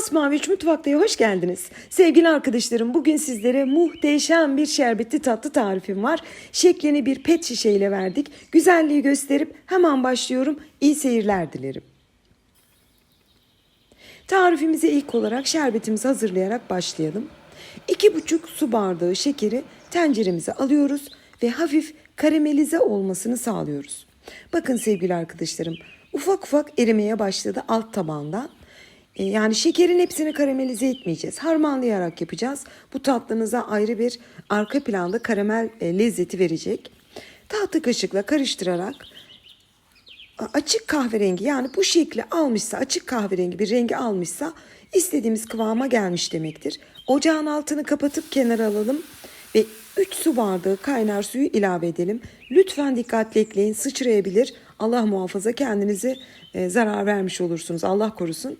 Masmavi Üç Mutfakta'ya hoş geldiniz. Sevgili arkadaşlarım bugün sizlere muhteşem bir şerbetli tatlı tarifim var. Şeklini bir pet şişeyle verdik. Güzelliği gösterip hemen başlıyorum. İyi seyirler dilerim. Tarifimize ilk olarak şerbetimizi hazırlayarak başlayalım. 2,5 su bardağı şekeri tenceremize alıyoruz ve hafif karamelize olmasını sağlıyoruz. Bakın sevgili arkadaşlarım ufak ufak erimeye başladı alt tabağından. E, Yani şekerin hepsini karamelize etmeyeceğiz. Harmanlayarak yapacağız. Bu tatlınıza ayrı bir arka planda karamel e, lezzeti verecek. Tahta kaşıkla karıştırarak açık kahverengi yani bu şekli almışsa açık kahverengi bir rengi almışsa istediğimiz kıvama gelmiş demektir. Ocağın altını kapatıp kenara alalım ve 3 su bardağı kaynar suyu ilave edelim. Lütfen dikkatli ekleyin sıçrayabilir. Allah muhafaza kendinize e, zarar vermiş olursunuz Allah korusun.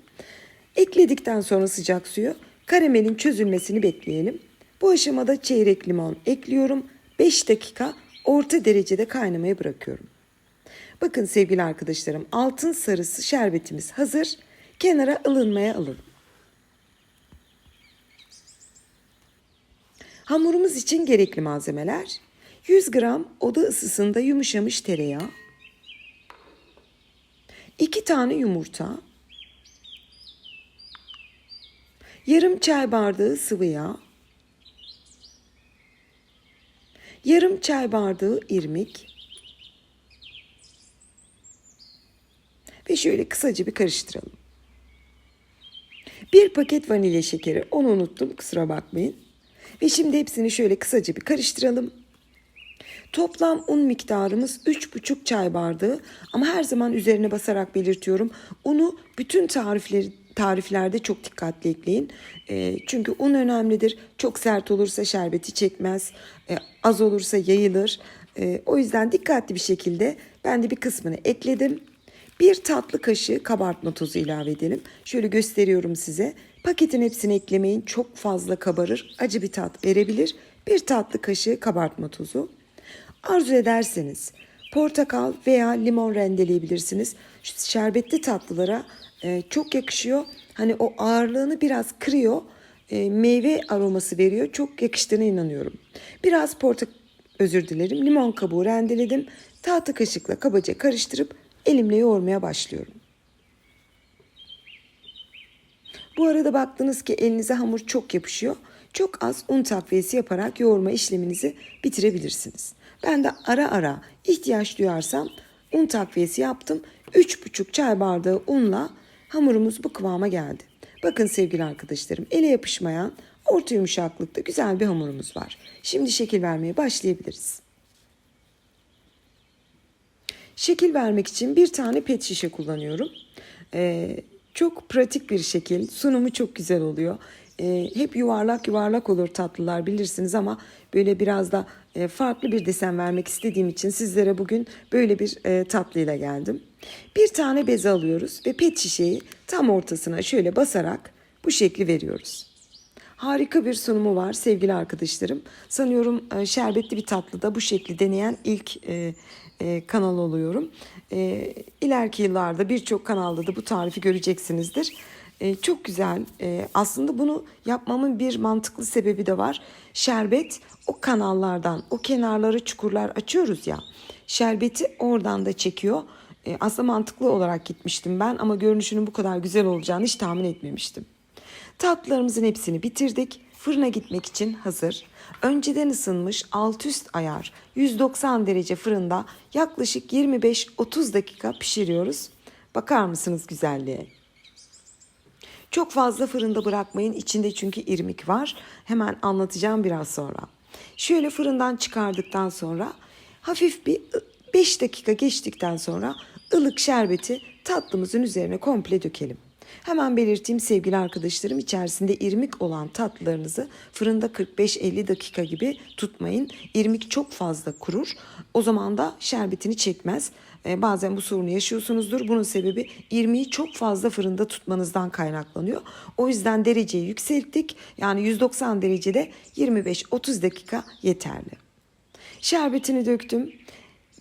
Ekledikten sonra sıcak suyu karamelin çözülmesini bekleyelim. Bu aşamada çeyrek limon ekliyorum. 5 dakika orta derecede kaynamaya bırakıyorum. Bakın sevgili arkadaşlarım altın sarısı şerbetimiz hazır. Kenara ılınmaya alın. Hamurumuz için gerekli malzemeler 100 gram oda ısısında yumuşamış tereyağı, 2 tane yumurta, yarım çay bardağı sıvı yağ, yarım çay bardağı irmik, ve şöyle kısaca bir karıştıralım. Bir paket vanilya şekeri onu unuttum kusura bakmayın. Ve şimdi hepsini şöyle kısaca bir karıştıralım. Toplam un miktarımız 3,5 çay bardağı ama her zaman üzerine basarak belirtiyorum. Unu bütün tarifleri tariflerde çok dikkatli ekleyin. E, çünkü un önemlidir. Çok sert olursa şerbeti çekmez. E, az olursa yayılır. E, o yüzden dikkatli bir şekilde ben de bir kısmını ekledim. Bir tatlı kaşığı kabartma tozu ilave edelim. Şöyle gösteriyorum size. Paketin hepsini eklemeyin. Çok fazla kabarır. Acı bir tat verebilir. Bir tatlı kaşığı kabartma tozu. Arzu ederseniz portakal veya limon rendeleyebilirsiniz. Şu şerbetli tatlılara e, çok yakışıyor. Hani o ağırlığını biraz kırıyor. E, meyve aroması veriyor. Çok yakıştığına inanıyorum. Biraz portakal özür dilerim. Limon kabuğu rendeledim. Tahta kaşıkla kabaca karıştırıp elimle yoğurmaya başlıyorum. Bu arada baktınız ki elinize hamur çok yapışıyor. Çok az un takviyesi yaparak yoğurma işleminizi bitirebilirsiniz. Ben de ara ara ihtiyaç duyarsam un takviyesi yaptım. 3,5 çay bardağı unla hamurumuz bu kıvama geldi. Bakın sevgili arkadaşlarım ele yapışmayan orta yumuşaklıkta güzel bir hamurumuz var. Şimdi şekil vermeye başlayabiliriz. Şekil vermek için bir tane pet şişe kullanıyorum. Ee, çok pratik bir şekil. Sunumu çok güzel oluyor. Ee, hep yuvarlak yuvarlak olur tatlılar bilirsiniz ama böyle biraz da e, farklı bir desen vermek istediğim için sizlere bugün böyle bir e, tatlıyla geldim. Bir tane bez alıyoruz ve pet şişeyi tam ortasına şöyle basarak bu şekli veriyoruz. Harika bir sunumu var sevgili arkadaşlarım. Sanıyorum e, şerbetli bir tatlıda bu şekli deneyen ilk e, e, kanal oluyorum. E, ileriki yıllarda birçok kanalda da bu tarifi göreceksinizdir. E, çok güzel. E, aslında bunu yapmamın bir mantıklı sebebi de var. Şerbet o kanallardan, o kenarları çukurlar açıyoruz ya. Şerbeti oradan da çekiyor. E, aslında mantıklı olarak gitmiştim ben ama görünüşünün bu kadar güzel olacağını hiç tahmin etmemiştim. Tatlılarımızın hepsini bitirdik. Fırına gitmek için hazır. Önceden ısınmış alt üst ayar 190 derece fırında yaklaşık 25-30 dakika pişiriyoruz. Bakar mısınız güzelliğe? Çok fazla fırında bırakmayın. İçinde çünkü irmik var. Hemen anlatacağım biraz sonra. Şöyle fırından çıkardıktan sonra hafif bir 5 dakika geçtikten sonra ılık şerbeti tatlımızın üzerine komple dökelim. Hemen belirteyim sevgili arkadaşlarım içerisinde irmik olan tatlılarınızı fırında 45-50 dakika gibi tutmayın. İrmik çok fazla kurur. O zaman da şerbetini çekmez. Ee, bazen bu sorunu yaşıyorsunuzdur. Bunun sebebi irmiği çok fazla fırında tutmanızdan kaynaklanıyor. O yüzden dereceyi yükselttik. Yani 190 derecede 25-30 dakika yeterli. Şerbetini döktüm.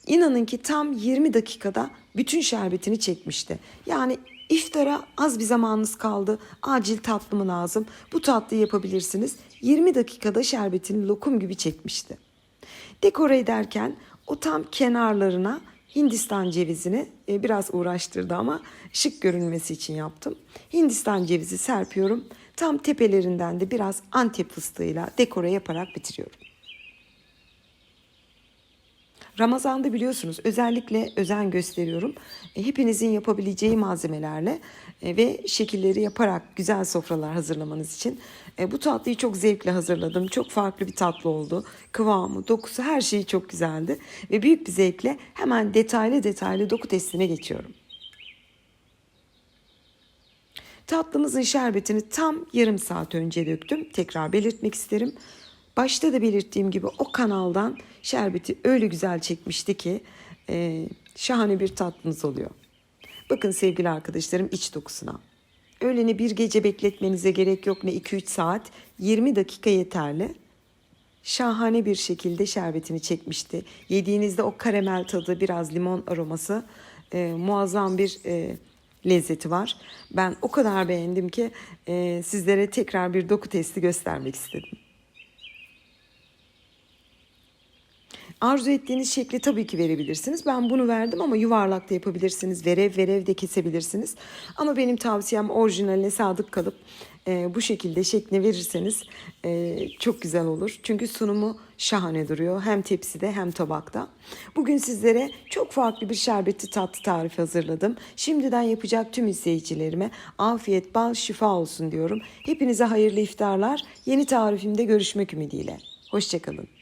İnanın ki tam 20 dakikada bütün şerbetini çekmişti. Yani İftara az bir zamanınız kaldı. Acil tatlı mı lazım? Bu tatlıyı yapabilirsiniz. 20 dakikada şerbetini lokum gibi çekmişti. Dekore ederken o tam kenarlarına Hindistan cevizini e, biraz uğraştırdı ama şık görünmesi için yaptım. Hindistan cevizi serpiyorum. Tam tepelerinden de biraz antep fıstığıyla dekore yaparak bitiriyorum. Ramazan'da biliyorsunuz özellikle özen gösteriyorum. E, Hepinizin yapabileceği malzemelerle e, ve şekilleri yaparak güzel sofralar hazırlamanız için. E, Bu tatlıyı çok zevkle hazırladım. Çok farklı bir tatlı oldu. Kıvamı, dokusu her şeyi çok güzeldi. Ve büyük bir zevkle hemen detaylı detaylı doku testine geçiyorum. Tatlımızın şerbetini tam yarım saat önce döktüm. Tekrar belirtmek isterim. Başta da belirttiğim gibi o kanaldan şerbeti öyle güzel çekmişti ki e, şahane bir tatlınız oluyor. Bakın sevgili arkadaşlarım iç dokusuna. Öyle ne bir gece bekletmenize gerek yok ne 2-3 saat 20 dakika yeterli. Şahane bir şekilde şerbetini çekmişti. Yediğinizde o karamel tadı biraz limon aroması e, muazzam bir e, lezzeti var. Ben o kadar beğendim ki e, sizlere tekrar bir doku testi göstermek istedim. Arzu ettiğiniz şekli tabii ki verebilirsiniz. Ben bunu verdim ama yuvarlak da yapabilirsiniz. Verev verev de kesebilirsiniz. Ama benim tavsiyem orijinaline sadık kalıp e, bu şekilde şekline verirseniz e, çok güzel olur. Çünkü sunumu şahane duruyor. Hem tepside hem tabakta. Bugün sizlere çok farklı bir şerbetli tatlı tarifi hazırladım. Şimdiden yapacak tüm izleyicilerime afiyet, bal, şifa olsun diyorum. Hepinize hayırlı iftarlar. Yeni tarifimde görüşmek ümidiyle. Hoşçakalın.